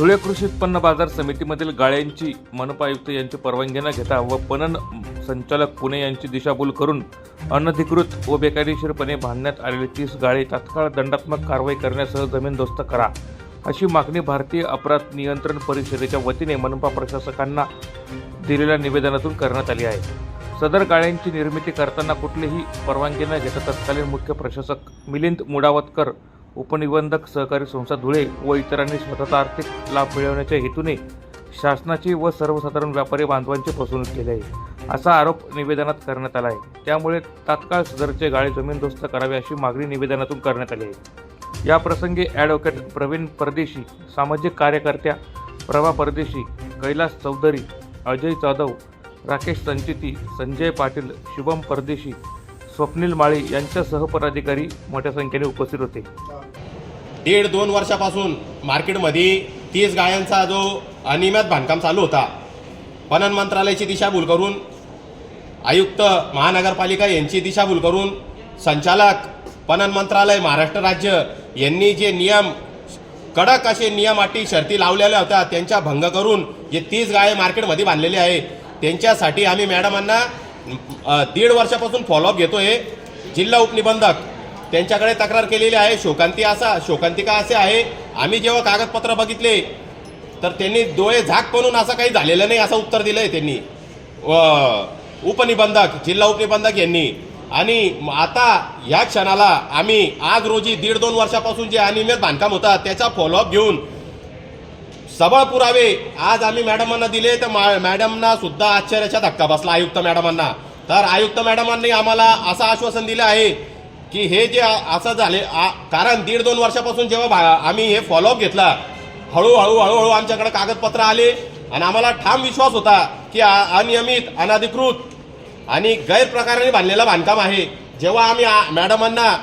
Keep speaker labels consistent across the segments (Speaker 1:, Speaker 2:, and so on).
Speaker 1: धुळे कृषी उत्पन्न बाजार समितीमधील गाळ्यांची मनपा आयुक्त यांची परवानगी न घेता व पणन संचालक पुणे यांची दिशाभूल करून अनधिकृत व बेकायदेशीरपणे बांधण्यात आलेली तीस गाळे तात्काळ दंडात्मक कारवाई करण्यासह जमीनदोस्त करा अशी मागणी भारतीय अपराध नियंत्रण परिषदेच्या वतीने मनपा प्रशासकांना दिलेल्या निवेदनातून करण्यात आली आहे. सदर गाळ्यांची निर्मिती करताना कुठलीही परवानगी न घेता तत्कालीन मुख्य प्रशासक मिलिंद मुडावतकर उपनिबंधक सहकारी संस्था धुळे व इतरांनी स्वतःचा आर्थिक लाभ मिळवण्याच्या हेतूने शासनाची व सर्वसाधारण व्यापारी बांधवांची फसवणूक केली आहे. असा आरोप निवेदनात करण्यात आला आहे. त्यामुळे तात्काळ सदरचे गाळे जमीनदोस्त करावे अशी मागणी निवेदनातून करण्यात आली आहे. या प्रसंगी ॲडव्होकेट प्रवीण परदेशी सामाजिक कार्यकर्त्या प्रभा परदेशी कैलास चौधरी अजय जाधव राकेश संचिती संजय पाटील शुभम परदेशी स्वप्नील माळी यांच्या सहपदाधिकारी मोठ्या संख्येने उपस्थित होते.
Speaker 2: दीड दोन वर्षापासून मार्केटमध्ये तीस गायांचा जो अनियमित बांधकाम चालू होता पणन मंत्रालयाची दिशाभूल करून आयुक्त महानगरपालिका यांची दिशाभूल करून संचालक पणन मंत्रालय महाराष्ट्र राज्य यांनी जे नियम कडक असे नियम अटी शर्ती लावलेल्या होत्या त्यांच्या भंग करून जे तीस गाय मार्केटमध्ये बांधलेले आहे त्यांच्यासाठी आम्ही मॅडमांना दीड वर्षापासून फॉलोअप घेतोय. जिल्हा उपनिबंधक त्यांच्याकडे तक्रार केलेली आहे. शोकांती असा शोकांतिका असे आहे. आम्ही जेव्हा कागदपत्र बघितले तर त्यांनी डोळे झाक बनून असं काही झालेलं नाही असं उत्तर दिलंय त्यांनी. उपनिबंधक जिल्हा उपनिबंधक यांनी. आणि आता ह्या क्षणाला आम्ही आज रोजी दीड दोन वर्षापासून जे अनियमित बांधकाम होतं त्याचा फॉलोअप घेऊन सबळ पुरावे. आज आम्ही मॅडमांना दिले तर मॅडमना सुद्धा आश्चर्याचा धक्का बसला आयुक्त मॅडमांना. तर आयुक्त मॅडमांनी आम्हाला असं आश्वासन दिलं आहे की हे जे असं झाले आ- कारण दीड दोन वर्षापासून जेव्हा आम्ही हे फॉलोअप घेतला हळूहळू हळूहळू आमच्याकडे कागदपत्र आले आणि आम्हाला ठाम विश्वास होता की अनियमित अनधिकृत आणि गैरप्रकाराने बांधलेलं बांधकाम आहे. जेव्हा आम्ही मॅडमांना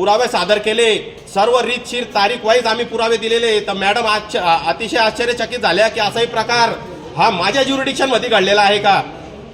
Speaker 2: पुरावे सादर केले. सर्व रीतशीर तारीख वाईज आम्ही पुरावे दिलेले तर मॅडम आश्च- अतिशय आश्चर्यचकित झाल्या की असाही प्रकार हा माझ्या ज्युरिडिक्शनमध्ये घडलेला आहे का?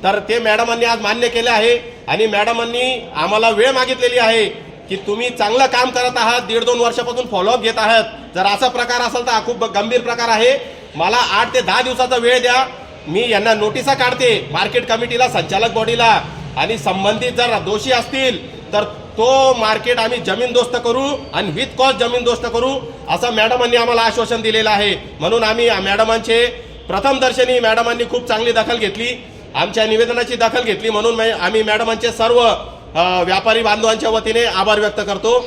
Speaker 2: तर ते मॅडमांनी आज मान्य केले आहे आणि मॅडमांनी आम्हाला वेळ मागितलेली आहे की तुम्ही चांगलं काम करत आहात दीड दोन वर्षापासून फॉलोअप घेत आहात. जर असा प्रकार असेल तर हा खूप गंभीर प्रकार आहे. मला आठ ते दहा दिवसाचा वेळ द्या. मी यांना नोटिसा काढते मार्केट कमिटीला संचालक बॉडीला आणि संबंधित जर दोषी असतील तर तो मार्केट आम्ही जमीनदोस्त करू आणि विथ कॉस्ट जमीनदोस्त करू असं मॅडमांनी आम्हाला आश्वासन दिलेलं आहे. म्हणून आम्ही मॅडमांचे प्रथम दर्शनी मॅडमांनी खूप चांगली दखल घेतली आमच्या निवेदनाची दखल घेतली म्हणून आम्ही मॅडमांचे सर्व व्यापारी बांधवांच्या वतीने आभार व्यक्त करतो.